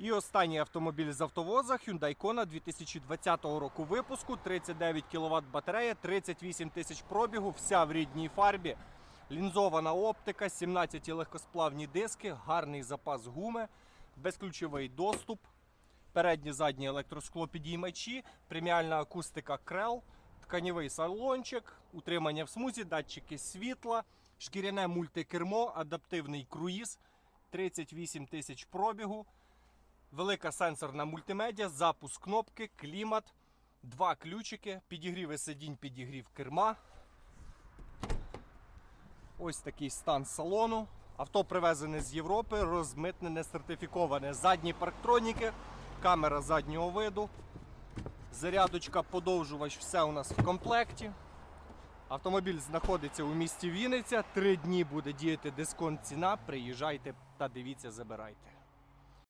І останній автомобіль з автовоза Hyundai Kona 2020 року випуску, 39 кВт батарея, 38 тисяч пробігу, вся в рідній фарбі. Лінзована оптика, 17 легкосплавні диски, гарний запас гуми, безключовий доступ, переднє заднє електроскло підіймачі, преміальна акустика Крел, тканєвий салончик, утримання в смузі, датчики світла, шкіряне мультикермо, адаптивний круїз, 38 тисяч пробігу, велика сенсорна мультимедіа, запуск кнопки, клімат, два ключики, підігріви сидінь, підігрів керма. Ось такий стан салону. Авто привезене з Європи, розмитнене, сертифіковане. Задні парктроніки, камера заднього виду, зарядочка, подовжувач, все у нас в комплекті. Автомобіль знаходиться у місті Вінниця. Три дні буде діяти дисконт ціна. Приїжджайте та дивіться, забирайте.